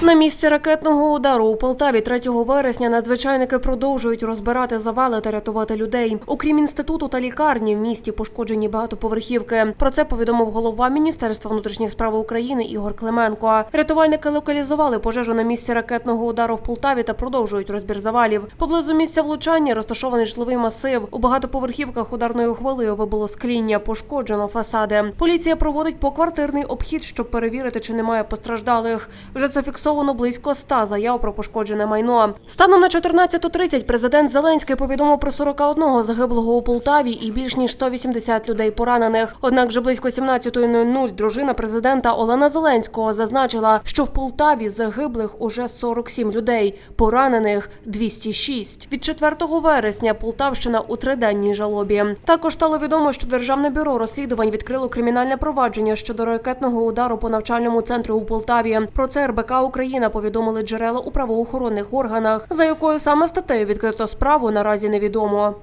На місці ракетного удару у Полтаві 3 вересня надзвичайники продовжують розбирати завали та рятувати людей. Окрім інституту та лікарні, в місті пошкоджені багатоповерхівки. Про це повідомив голова Міністерства внутрішніх справ України Ігор Клименко. Рятувальники локалізували пожежу на місці ракетного удару в Полтаві та продовжують розбір завалів. Поблизу місця влучання розташований житловий масив. У багатоповерхівках ударною хвилею вибуло скління, пошкоджено фасади. Поліція проводить поквартирний обхід, щоб перевірити, чи немає постраждалих. Вже зафіксовано близько ста заяв про пошкоджене майно. Станом на 14.30 президент Зеленський повідомив про 41 загиблого у Полтаві і більш ніж 180 людей поранених. Однак вже близько 17.00 дружина президента Олена Зеленського зазначила, що в Полтаві загиблих уже 47 людей, поранених 206. Від 4 вересня Полтавщина у триденній жалобі. Також стало відомо, що Державне бюро розслідувань відкрило кримінальне провадження щодо ракетного удару по навчальному центру у Полтаві. Про це РБК Україна повідомили джерела у правоохоронних органах. За якою саме статтею відкрито справу наразі невідомо.